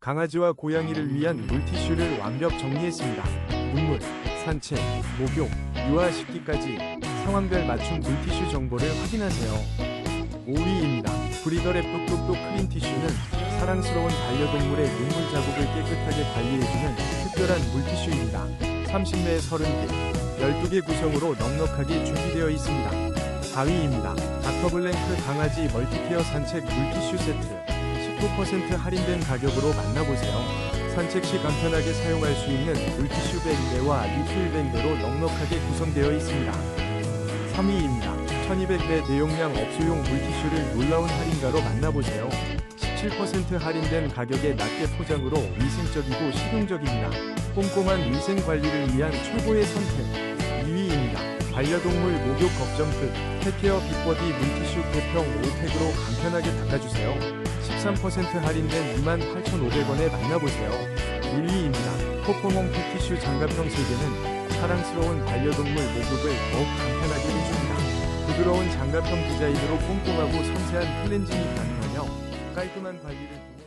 강아지와 고양이를 위한 물티슈를 완벽 정리했습니다. 눈물, 산책, 목욕, 유아 식기까지 상황별 맞춤 물티슈 정보를 확인하세요. 5위입니다. 브리더랩 뚝뚝뚝 클린 티슈는 사랑스러운 반려동물의 눈물 자국을 깨끗하게 관리해주는 특별한 물티슈입니다. 30내에 30개, 12개 구성으로 넉넉하게 준비되어 있습니다. 4위입니다. 닥터블랭크 강아지 멀티케어 산책 물티슈 세트 19% 할인된 가격으로 만나보세요. 산책 시 간편하게 사용할 수 있는 물티슈 밴드와 리필 밴드로 넉넉하게 구성되어 있습니다. 3위입니다. 1200배 대용량 업소용 물티슈를 놀라운 할인가로 만나보세요. 17% 할인된 가격에 낮게 포장으로 위생적이고 실용적입니다. 꼼꼼한 위생 관리를 위한 최고의 선택. 2위입니다. 반려동물 목욕 걱정 끝. 펫케어 빅버디 물티슈 개평 5팩으로 간편하게 닦아주세요. 13% 할인된 28,500원에 만나보세요. 1위입니다. 코코몽 팩티슈 장갑형 3개는 사랑스러운 반려동물 목욕을 더욱 간편하게 해줍니다. 부드러운 장갑형 디자인으로 꼼꼼하고 섬세한 클렌징이 가능하며 깔끔한 관리를